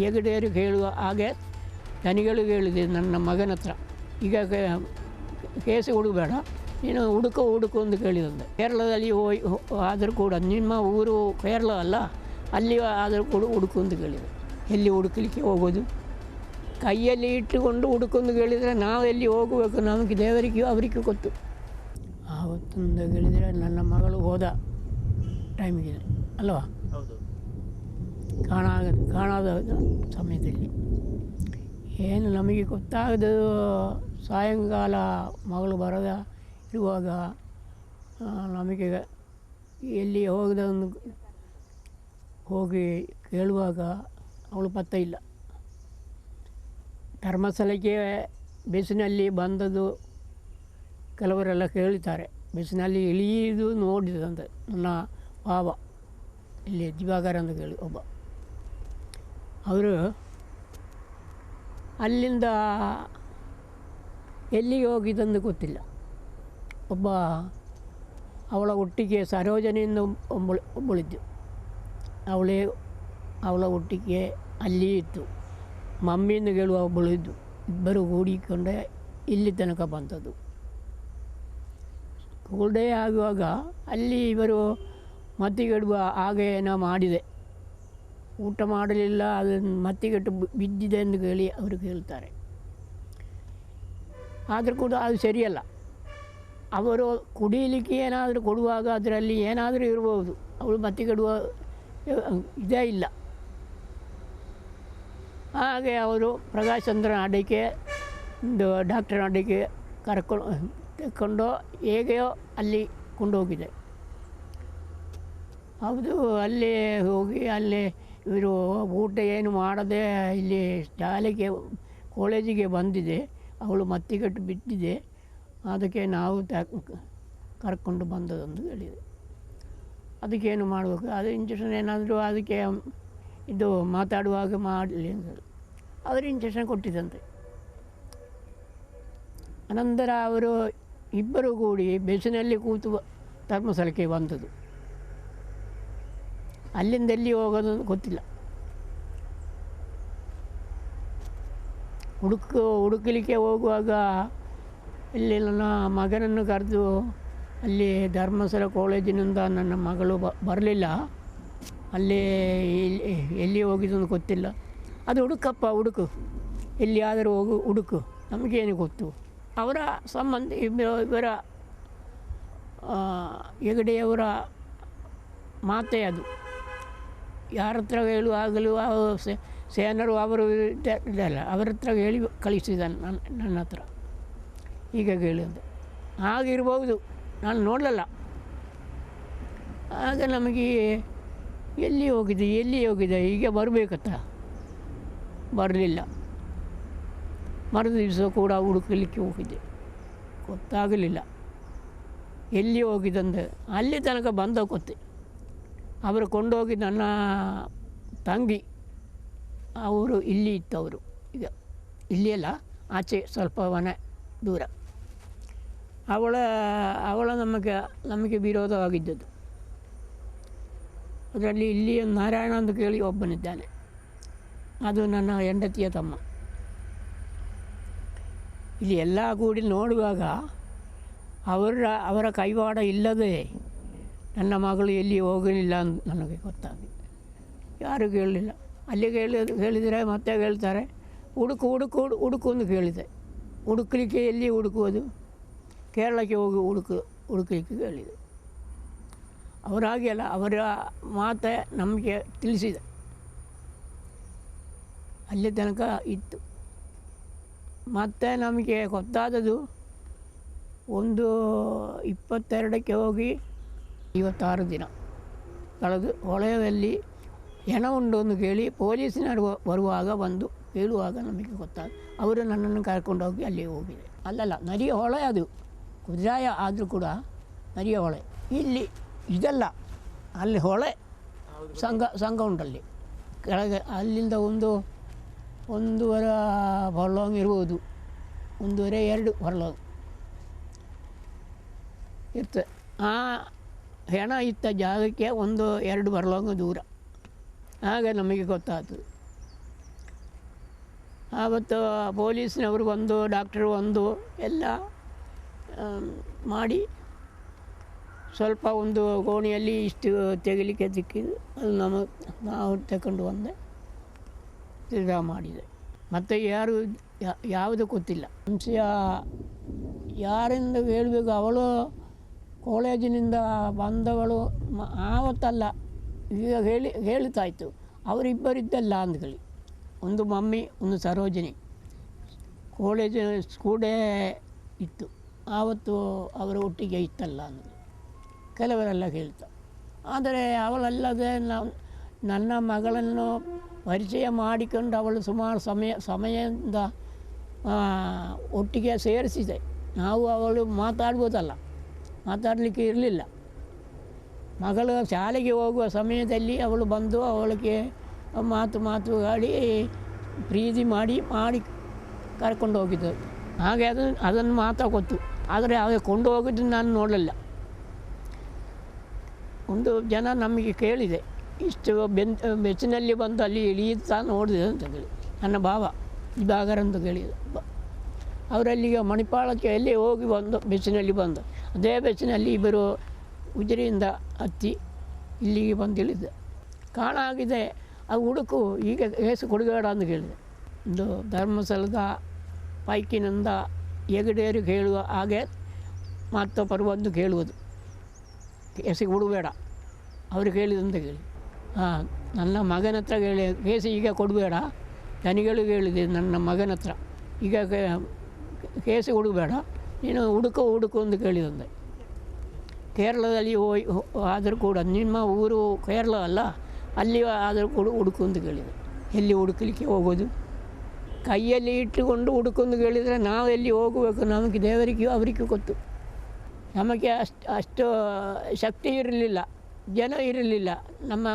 ಹೆಗಡೆಯರು ಹೇಳುವ ಹಾಗೆ ದನಿಗಳು ಹೇಳಿದೆ ನನ್ನ ಮಗನ ಹತ್ರ. ಈಗ ಕೇಸು ಹುಡುಬೇಡ ನೀನು ಹುಡುಕು ಹುಡುಕು ಅಂತ ಕೇಳಿದಂತೆ. ಕೇರಳದಲ್ಲಿ ಹೋಯ್ ಆದರೂ ಕೂಡ ನಿಮ್ಮ ಊರು ಕೇರಳ ಅಲ್ಲ, ಅಲ್ಲಿ ಆದರೂ ಕೂಡ ಹುಡುಕು ಅಂತ ಕೇಳಿದೆ. ಎಲ್ಲಿ ಹುಡುಕಲಿಕ್ಕೆ ಹೋಗೋದು? ಕೈಯಲ್ಲಿ ಇಟ್ಟುಕೊಂಡು ಹುಡುಕೊಂಡು ಕೇಳಿದರೆ ನಾವು ಎಲ್ಲಿ ಹೋಗಬೇಕು? ನಮಗೆ ದೇವರಿಗೆ, ಅವರಿಗೆ ಗೊತ್ತು. ಆವತ್ತೊಂದು ಹೇಳಿದರೆ ನನ್ನ ಮಗಳು ಹೋದ ಟೈಮಿಗೆ ಅಲ್ವಾ? ಹೌದು. ಕಾಣಾಗ, ಕಾಣದ ಸಮಯದಲ್ಲಿ. ಏನು ನಮಗೆ ಗೊತ್ತಾಗದು, ಸಾಯಂಕಾಲ ಮಗಳು ಬರದ ಇರುವಾಗ ನಮಗೆ ಎಲ್ಲಿ ಹೋಗದೊಂದು ಹೋಗಿ ಕೇಳುವಾಗ ಅವಳು ಪತ್ತೆ ಇಲ್ಲ. ಧರ್ಮಸ್ಥಳಕ್ಕೆ ಬಸ್ಸಿನಲ್ಲಿ ಬಂದದ್ದು ಕೆಲವರೆಲ್ಲ ಕೇಳುತ್ತಾರೆ ಬಸ್ಸಿನಲ್ಲಿ ಇಳಿಯುವುದು ನೋಡಿದಂತೆ ನನ್ನ ಭಾವ. ಇಲ್ಲಿ ದಿವಾಕರ್ ಅಂತ ಕೇಳಿ ಒಬ್ಬ. ಅವರು ಅಲ್ಲಿಂದ ಎಲ್ಲಿಗೆ ಹೋಗಿದ್ದಂದು ಗೊತ್ತಿಲ್ಲ. ಒಬ್ಬ ಅವಳ ಒಟ್ಟಿಗೆ ಸರೋಜನೆಯಿಂದ ಒಬ್ಬಳು, ಒಬ್ಬಳಿದ್ದು. ಅವಳೇ ಅವಳ ಒಟ್ಟಿಗೆ ಅಲ್ಲಿ ಇತ್ತು. ಮಮ್ಮಿಯಿಂದ ಕೇಳುವ ಒಬ್ಬಳು ಇದ್ದು, ಇಬ್ಬರು ಕೂಡಿಕೊಂಡೆ ಇಲ್ಲಿ ತನಕ ಬಂದದ್ದು. ಸ್ಕೂಲ್ ಆಗುವಾಗ ಅಲ್ಲಿ ಇವರು ಮತ್ತಿಗೆಡುವ ಹಾಗೆ ನಾವು ಮಾಡಿದೆ. ಊಟ ಮಾಡಲಿಲ್ಲ, ಅದನ್ನು ಮತ್ತಿಗೆಟ್ಟು ಬಿದ್ದಿದೆ ಎಂದು ಕೇಳಿ ಅವರು ಕೇಳ್ತಾರೆ. ಆದರೂ ಕೂಡ ಅದು ಸರಿಯಲ್ಲ. ಅವರು ಕುಡಿಯಲಿಕ್ಕೆ ಏನಾದರೂ ಕೊಡುವಾಗ ಅದರಲ್ಲಿ ಏನಾದರೂ ಇರ್ಬೋದು. ಅವಳು ಮತ್ತಿಗೆಡುವ ಇದೇ ಇಲ್ಲ. ಹಾಗೆ ಅವರು ಪ್ರಕಾಶ್ ಚಂದ್ರ ಅಡಿಕೆ ಡಾಕ್ಟರ್ ಅಡಿಕೆ ಕರ್ಕೊಂಡು ತೆಕ್ಕೊಂಡು ಹೇಗೆಯೋ ಅಲ್ಲಿ ಕೊಂಡೋಗಿದೆ. ಹೌದು, ಅಲ್ಲಿ ಹೋಗಿ, ಅಲ್ಲಿ ಇವರು ಊಟ ಏನು ಮಾಡದೆ ಇಲ್ಲಿ ಶಾಲೆಗೆ ಕಾಲೇಜಿಗೆ ಬಂದಿದೆ. ಅವಳು ಮತ್ತಿಗಟ್ಟು ಬಿಟ್ಟಿದೆ ಅದಕ್ಕೆ ನಾವು ಕರ್ಕೊಂಡು ಬಂದದಂದು ಹೇಳಿದೆ. ಅದಕ್ಕೇನು ಮಾಡಬೇಕು? ಅದು ಇಂಜೆಕ್ಷನ್ ಏನಾದರೂ ಅದಕ್ಕೆ ಇದು ಮಾತಾಡುವಾಗ ಮಾಡಲಿ ಅಂತ ಅವರು ಇಂಜೆಕ್ಷನ್ ಕೊಟ್ಟಿದ್ದಂತೆ. ಅನಂತರ ಅವರು ಇಬ್ಬರು ಕೂಡಿ ಬೆಸ್ಸಿನಲ್ಲಿ ಕೂತು ಧರ್ಮಸ್ಥಳಕ್ಕೆ ಬಂದದ್ದು. ಅಲ್ಲಿಂದ ಎಲ್ಲಿ ಹೋಗೋದು ಗೊತ್ತಿಲ್ಲ. ಹುಡುಕು, ಹುಡುಕಲಿಕ್ಕೆ ಹೋಗುವಾಗ ಇಲ್ಲಿ ನನ್ನ ಮಗನನ್ನು ಕರೆದು ಅಲ್ಲಿ ಧರ್ಮಸ್ಥಳ ಕಾಲೇಜಿನಿಂದ ನನ್ನ ಮಗಳು ಬರಲಿಲ್ಲ. ಅಲ್ಲಿ ಎಲ್ಲಿ ಎಲ್ಲಿ ಹೋಗಿದ್ದು ಗೊತ್ತಿಲ್ಲ. ಅದು ಹುಡುಕಪ್ಪ, ಹುಡುಕು. ಎಲ್ಲಿಯಾದರೂ ಹೋಗು, ಹುಡುಕು. ನಮಗೇನು ಗೊತ್ತು? ಅವರ ಸಂಬಂಧ, ಇವರ ಹೆಗಡೆಯವರ ಮಾತೇ ಅದು. ಯಾರ ಹತ್ರ ಹೇಳುವಾಗಲೂ ಆ ಸೇನರು ಅವರು ಇದಲ್ಲ ಅವರ ಹತ್ರ ಹೇಳಿ ಕಳಿಸಿದ್ದಾನೆ ನನ್ನ ನನ್ನ ಹತ್ರ. ಈಗ ಕೇಳಿ ಆಗಿರ್ಬೋದು ನಾನು ನೋಡಲಿಲ್ಲ. ಆಗ ನಮಗೆ ಎಲ್ಲಿ ಹೋಗಿದೆ ಎಲ್ಲಿ ಹೋಗಿದೆ ಈಗ ಬರಬೇಕತ್ತ. ಬರಲಿಲ್ಲ. ಮರು ದಿವಸ ಕೂಡ ಹುಡುಕಲಿಕ್ಕೆ ಹೋಗಿದ್ದೆ. ಗೊತ್ತಾಗಲಿಲ್ಲ. ಎಲ್ಲಿ ಹೋಗಿದಂದೆ ಅಲ್ಲಿ ತನಕ ಬಂದ ಗೊತ್ತೆ. ಅವರು ಕೊಂಡೋಗಿ ನನ್ನ ತಂಗಿ, ಅವರು ಇಲ್ಲಿ ಇತ್ತವರು ಈಗ ಇಲ್ಲಿ ಅಲ್ಲ, ಆಚೆ ಸ್ವಲ್ಪ ಮನೆ ದೂರ. ಅವಳ ಅವಳ ನಮಗೆ ನಮಗೆ ವಿರೋಧವಾಗಿದ್ದದ್ದು. ಅದರಲ್ಲಿ ಇಲ್ಲಿ ನಾರಾಯಣ ಅಂತ ಕೇಳಿ ಒಬ್ಬನಿದ್ದಾನೆ. ಅದು ನನ್ನ ಹೆಂಡತಿಯ ತಮ್ಮ. ಇಲ್ಲಿ ಎಲ್ಲ ಕೂಡಿ ನೋಡುವಾಗ ಅವರ ಅವರ ಕೈವಾಡ ಇಲ್ಲದೆ ನನ್ನ ಮಗಳು ಎಲ್ಲಿ ಹೋಗಲಿಲ್ಲ ಅಂತ ನನಗೆ ಗೊತ್ತಾಗಿದೆ. ಯಾರು ಕೇಳಲಿಲ್ಲ. ಅಲ್ಲಿ ಕೇಳಿ ಹೇಳಿದರೆ ಮತ್ತೆ ಹೇಳ್ತಾರೆ, ಹುಡುಕು ಹುಡುಕು, ಹುಡು, ಹುಡುಕು ಅಂತ ಕೇಳಿದೆ. ಹುಡುಕಲಿಕ್ಕೆ ಎಲ್ಲಿ ಹುಡುಕುವುದು? ಕೇರಳಕ್ಕೆ ಹೋಗಿ ಹುಡುಕು, ಹುಡುಕಲಿಕ್ಕೆ ಹೇಳಿದೆ ಅವರಾಗಿ ಅಲ್ಲ, ಅವರ ಮಾತೆ ನಮಗೆ ತಿಳಿಸಿದೆ. ಅಲ್ಲಿ ತನಕ ಇತ್ತು. ಮತ್ತೆ ನಮಗೆ ಗೊತ್ತಾದದು ಒಂದು ಇಪ್ಪತ್ತೆರಡಕ್ಕೆ ಹೋಗಿ ಐವತ್ತಾರು ದಿನ. ಕಳೆದು ಹೊಳೆಯಲ್ಲಿ ಹೆಣ ಉಂಡು ಎಂದು ಕೇಳಿ ಪೊಲೀಸಿನವರು ಬರುವಾಗ ಬಂದು ಹೇಳುವಾಗ ನಮಗೆ ಗೊತ್ತಾಗ, ಅವರು ನನ್ನನ್ನು ಕರ್ಕೊಂಡೋಗಿ ಅಲ್ಲಿ ಹೋಗಿದೆ. ಅಲ್ಲಲ್ಲ ನರಿಯ ಹೊಳೆ ಅದು. ಕುದುರಾಯ ಆದರೂ ಕೂಡ ನರಿಯ ಹೊಳೆ. ಇಲ್ಲಿ ಇದಲ್ಲ, ಅಲ್ಲಿ ಹೊಳೆ ಸಂಘ ಸಂಘ ಉಂಟಲ್ಲಿ. ಕೆಳಗೆ ಅಲ್ಲಿಂದ ಒಂದು, ಒಂದೂವರೆ ಹೊರಲಾಂಗ್ ಇರ್ಬೋದು. ಒಂದೂವರೆ ಎರಡು ಹೊರಲಾಂಗ್ ಇರ್ತದೆ. ಆ ಹೆಣ ಇತ್ತ ಜಾಗಕ್ಕೆ ಒಂದು ಎರಡು ಬರಲಂಗ ದೂರ. ಆಗ ನಮಗೆ ಗೊತ್ತಾಯ್ತು ಆವತ್ತು ಪೊಲೀಸ್ನವರು ಒಂದು, ಡಾಕ್ಟರ್ ಒಂದು, ಎಲ್ಲ ಮಾಡಿ ಸ್ವಲ್ಪ ಒಂದು ಗೋಣಿಯಲ್ಲಿ ಇಷ್ಟು ತೆಗಿಲಿಕ್ಕೆ ಸಿಕ್ಕಿದ್ದು ಅದು ನಮಗೆ ನಾವು ತಗೊಂಡು ಬಂದೆ. ತಿರ್ಗಾ ಮಾಡಿದೆ. ಮತ್ತು ಯಾರು ಯಾವುದು ಗೊತ್ತಿಲ್ಲ. ಹಂಸೆಯ ಯಾರಿಂದ ಹೇಳಬೇಕು ಅವಳು ಕಾಲೇಜಿನಿಂದ ಬಂದವಳು ಮ- ಆವತ್ತಲ್ಲ. ಈಗ ಹೇಳಿ ಹೇಳ್ತಾಯಿತ್ತು ಅವರಿಬ್ಬರಿದ್ದಲ್ಲ ಅಂದ್ಕೊಳ್ಳಿ. ಒಂದು ಮಮ್ಮಿ, ಒಂದು ಸರೋಜಿನಿ. ಕಾಲೇಜ್ ಸ್ಕೂಲೇ ಇತ್ತು. ಆವತ್ತು ಅವರ ಒಟ್ಟಿಗೆ ಇತ್ತಲ್ಲ ಅಂದ್ಕೊಳ್ಳಿ. ಕೆಲವರೆಲ್ಲ ಹೇಳ್ತಾ. ಆದರೆ ಅವಳಲ್ಲದೆ ನಾವು ನನ್ನ ಮಗಳನ್ನು ಪರಿಚಯ ಮಾಡಿಕೊಂಡು ಅವಳು ಸುಮಾರು ಸಮಯ, ಸಮಯದಿಂದ ಒಟ್ಟಿಗೆ ಸೇರಿಸಿದೆ. ನಾವು ಅವಳು ಮಾತಾಡ್ಬೋದಲ್ಲ. ಮಾತಾಡಲಿಕ್ಕೆ ಇರಲಿಲ್ಲ. ಮಗಳು ಶಾಲೆಗೆ ಹೋಗುವ ಸಮಯದಲ್ಲಿ ಅವಳು ಬಂದು ಅವಳಿಗೆ ಮಾತು ಮಾತು ಆಡಿ ಪ್ರೀತಿ ಮಾಡಿ ಮಾಡಿ ಕರ್ಕೊಂಡು ಹೋಗಿದ್ದು ಹಾಗೆ ಅದು, ಅದನ್ನು ಮಾತ್ರ ಗೊತ್ತು. ಆದರೆ ಅದು ಕೊಂಡು ಹೋಗಿದ್ದು ನಾನು ನೋಡಲಿಲ್ಲ. ಒಂದು ಜನ ನಮಗೆ ಕೇಳಿದೆ, ಇಷ್ಟು ಬೆನ್, ಬೆಚ್ಚಿನಲ್ಲಿ ಬಂದು ಅಲ್ಲಿ ಇಳಿಯುತ್ತಾ ನೋಡಿದೆ ಅಂತ ಕೇಳಿ. ನನ್ನ ಭಾವ ಇದಾಗರಂತ ಕೇಳಿದ. ಅವರಲ್ಲಿಗೆ ಮಣಿಪಾಲಕ್ಕೆ ಎಲ್ಲಿ ಹೋಗಿ ಬಂದು ಬೆಸಿನಲ್ಲಿ ಬಂದು. ಅದೇ ಬೆಸಿನಲ್ಲಿ ಇಬ್ಬರು ಉಜಿರಿಯಿಂದ ಹತ್ತಿ ಇಲ್ಲಿಗೆ ಬಂದು ಇಳಿದ. ಕಾಣಾಗಿದೆ, ಆ ಹುಡುಕು ಈಗ ಏಸು ಕೊಡುಗೇಡ ಅಂತ ಕೇಳಿದೆ ಒಂದು ಧರ್ಮಸ್ಥಳದ ಪೈಕಿನಿಂದ ಹೆಗಡೇರಿ ಹೇಳುವ ಹಾಗೆ ಮತ್ತೊಬ್ಬರು ಬಂದು ಕೇಳುವುದು. ಕೇಸಿಗೆ ಕೊಡಬೇಡ, ಅವರು ಕೇಳಿದಂತ ಕೇಳಿ. ಹಾಂ ನನ್ನ ಮಗನ ಹತ್ರ ಕೇಳಿ ಕೇಸಿ ಈಗ ಕೊಡಬೇಡ ನನಗಳು ಹೇಳಿದೆ ನನ್ನ ಮಗನ ಹತ್ರ. ಈಗ ಕೇಸಿ ಹುಡುಕಬೇಡ. ನೀನು ಹುಡುಕು ಹುಡುಕು ಅಂತ ಕೇಳಿದಂತೆ ಕೇರಳದಲ್ಲಿ ಹೋಯ್ ಆದರೂ ಕೂಡ ನಿಮ್ಮ ಊರು ಕೇರಳ ಅಲ್ಲ, ಅಲ್ಲಿ ಆದರೂ ಕೂಡ ಹುಡುಕು ಅಂತ ಕೇಳಿದೆ. ಎಲ್ಲಿ ಹುಡುಕಲಿಕ್ಕೆ ಹೋಗೋದು? ಕೈಯಲ್ಲಿ ಇಟ್ಟುಕೊಂಡು ಹುಡುಕು ಅಂತ ಕೇಳಿದರೆ ನಾವು ಎಲ್ಲಿ ಹೋಗಬೇಕು? ನಮಗೆ ದೇವರಿಗೆ, ಅವರಿಗೆ ಗೊತ್ತು. ನಮಗೆ ಅಷ್ಟು ಅಷ್ಟು ಶಕ್ತಿ ಇರಲಿಲ್ಲ, ಜನ ಇರಲಿಲ್ಲ. ನಮ್ಮ